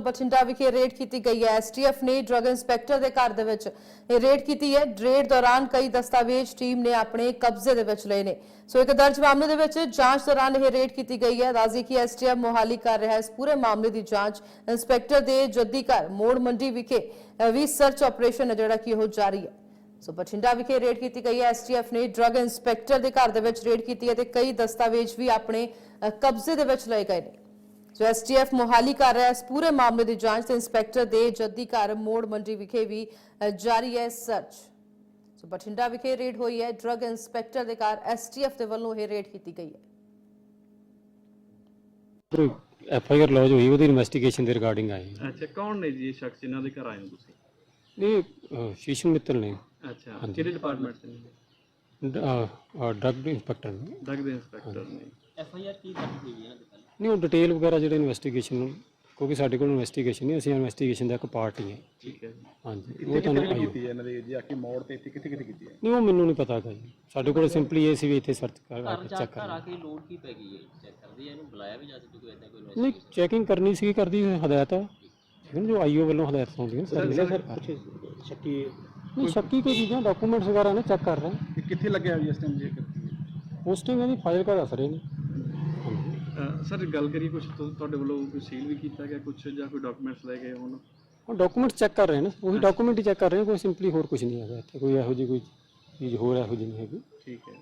ਬਠਿੰਡਾ ਵਿਖੇ ਰੇਡ ਕੀਤੀ ਗਈ ਹੈ। ਐਸਟੀਐਫ ਨੇ ਡਰੱਗ ਇੰਸਪੈਕਟਰ ਦੇ ਘਰ ਦੇ ਵਿੱਚ ਇਹ ਰੇਡ ਕੀਤੀ ਹੈ। ਰੇਡ ਦੌਰਾਨ ਕਈ ਦਸਤਾਵੇਜ਼ ਟੀਮ ਨੇ ਆਪਣੇ ਕਬਜ਼ੇ ਦੇ ਵਿੱਚ ਲਏ ਨੇ। ਸੋ ਇੱਕ ਦਰਜ ਮਾਮਲੇ ਦੇ ਵਿੱਚ ਜਾਂਚ ਦੌਰਾਨ ਇਹ ਰੇਡ ਕੀਤੀ ਗਈ ਹੈ। ਰਾਜ਼ੀ ਕੀ ਐਸਟੀਐਫ ਮੋਹਾਲੀ ਕਰ ਰਿਹਾ ਹੈ। ਇਸ ਪੂਰੇ ਮਾਮਲੇ ਦੀ ਜਾਂਚ ਇੰਸਪੈਕਟਰ ਦੇ ਜੱਦੀ ਘਰ ਮੋੜ ਮੰਡੀ ਵਿਖੇ ਵੀ ਸਰਚ ਆਪਰੇਸ਼ਨ ਹੈ ਜਿਹੜਾ ਕਿ ਉਹ ਜਾਰੀ ਹੈ। ਸੋ ਬਠਿੰਡਾ ਵਿਖੇ ਰੇਡ ਕੀਤੀ ਗਈ ਹੈ। ਐਸਟੀਐਫ ਨੇ ਡਰੱਗ ਇੰਸਪੈਕਟਰ ਦੇ ਘਰ ਦੇ ਵਿੱਚ ਰੇਡ ਕੀਤੀ ਹੈ ਤੇ ਕਈ ਦਸਤਾਵੇਜ਼ ਵੀ ਆਪਣੇ ਕਬਜ਼ੇ ਦੇ ਵਿੱਚ ਲਏ ਗਏ ਨੇ। ਸੋ ਐਸਟੀਐਫ ਮੋਹਾਲੀ ਕਰ ਰਿਹਾ ਹੈ। ਇਸ ਪੂਰੇ ਮਾਮਲੇ ਦੀ ਜਾਂਚ ਤੇ ਇੰਸਪੈਕਟਰ ਦੇ ਜੱਦੀ ਘਰ ਮੋੜ ਮੰਡੀ ਵਿਖੇ ਵੀ ਜਾਰੀ ਹੈ ਸਰਚ ਸੋ ਬਠਿੰਡਾ ਵਿਖੇ ਰੇਡ ਹੋਈ ਹੈ। ਡਰੱਗ ਇੰਸਪੈਕਟਰ ਦੇ ਘਰ ਐਸਟੀਐਫ ਦੇ ਵੱਲੋਂ ਇਹ ਰੇਡ ਕੀਤੀ ਗਈ ਹੈ। ਐਫ ਆਈ ਆਰ ਲੌਜ ਹੋਈ ਉਹਦੀ ਇਨਵੈਸਟੀਗੇਸ਼ਨ ਦੇ ਰਿਗਾਰਡਿੰਗ ਹਾਂ। ਅੱਛਾ ਕੌਣ ਨੇ ਜੀ ਇਹ ਸ਼ਖਸ? ਜਿਨ੍ਹਾਂ ਦੇ ਘਰ ਆਏ ਹੋ ਤੁਸੀਂ? ਇਹ ਅਹ, ਸ਼ੀਸ਼ੂ ਮਿੱਤਲ ਨੇ। ਅੱਛਾ ਕਿਹੜੇ ਡਿਪਾਰਟਮੈਂਟ ਦੇ ਨੇ? ਡਰੱਗ ਇੰਸਪੈਕਟਰ ਨੇ। ਡਰਗ ਦੇ ਇੰਸਪੈਕਟਰ ਨੇ ਨਹੀਂ ਉਹ ਡਿਟੇਲ ਵਗੈਰਾ ਜਿਹੜੇ ਇਨਵੈਸਟੀਗੇਸ਼ਨ ਕਿਉਂਕਿ ਸਾਡੇ ਕੋਲ ਇਨਵੈਸਟੀਗੇਸ਼ਨ ਨਹੀਂ ਅਸੀਂ ਇਨਵੈਸਟੀਗੇਸ਼ਨ ਦਾ ਇੱਕ ਪਾਰਟ ਹੀ ਹਾਂ। ਠੀਕ ਹੈ ਜੀ। ਹਾਂਜੀ ਉਹ ਤੁਹਾਨੂੰ ਆਈ ਕੀਤੀ ਹੈ ਇਹਨਾਂ ਦੀ ਜੀ ਆ ਕੇ ਮੋੜ ਤੇ ਇੱਥੇ ਕਿੱਥੇ ਕਿੱਥੇ ਕੀਤੀ ਹੈ? ਨਹੀਂ ਉਹ ਮੈਨੂੰ ਨਹੀਂ ਪਤਾ ਹੈਗਾ ਜੀ। ਸਾਡੇ ਕੋਲ ਸਿੰਪਲੀ ਇਹ ਸੀ ਵੀ ਇੱਥੇ ਸਰਚ ਕਰ ਚੈੱਕ ਕਰ ਕੇ ਲੋਡ ਕੀ ਪੈ ਗਈ ਹੈ? ਚੈੱਕ ਕਰਦੀ ਹੈ ਇਹਨੂੰ ਬੁਲਾਇਆ ਵੀ ਜਾ ਸਕਦਾ ਕੋਈ ਐਸਾ ਕੋਈ ਨਹੀਂ ਚੈਕਿੰਗ ਕਰਨੀ ਸੀ ਕਰਦੀ ਹਦਾਇਤ ਹੈ। ਠੀਕ ਹੈ ਜੋ ਆਈਓ ਵੱਲੋਂ ਹਦਾਇਤ ਹੁੰਦੀਆਂ ਸਰ ਮਿਲੇ ਸਰ ਸ਼ੱਕੀ ਨਹੀਂ ਸ਼ੱਕੀ ਕੋਈ ਚੀਜ਼ਾਂ ਡਾਕੂਮੈਂਟਸ ਵਗੈਰਾ ਨੇ ਚੈੱਕ ਕਰ ਰਹੇ ਹਾਂ ਕਿੱਥੇ ਲੱਗਿਆ ਜੀ ਇਸ ਟਾਈਮ ਜੀ ਇਹ ਪੋਸਟਿੰਗ ਇਹਦੀ ਫਾਈਲ ਕਾ ਦੱਸ ਰਹੇ ਨੇ ਸਰ ਗੱਲ ਕਰੀਏ ਕੁਝ ਤੁਹਾਡੇ ਵੱਲੋਂ ਕੋਈ ਸੀਲ ਵੀ ਕੀਤਾ ਗਿਆ ਕੁਝ ਜਾਂ ਕੋਈ ਡਾਕੂਮੈਂਟਸ ਲੈ ਗਏ ਹੋਣ? ਉਹ ਡਾਕੂਮੈਂਟ ਚੈੱਕ ਕਰ ਰਹੇ ਨੇ ਉਹੀ ਡਾਕੂਮੈਂਟ ਹੀ ਚੈੱਕ ਕਰ ਰਹੇ ਨੇ ਕੋਈ ਸਿੰਪਲੀ ਹੋਰ ਕੁਝ ਨਹੀਂ ਹੈਗਾ ਇੱਥੇ ਕੋਈ ਇਹੋ ਜਿਹੀ ਕੋਈ ਚੀਜ਼ ਹੋਰ ਇਹੋ ਜਿਹੀ ਨਹੀਂ ਹੈਗੀ। ਠੀਕ ਹੈ।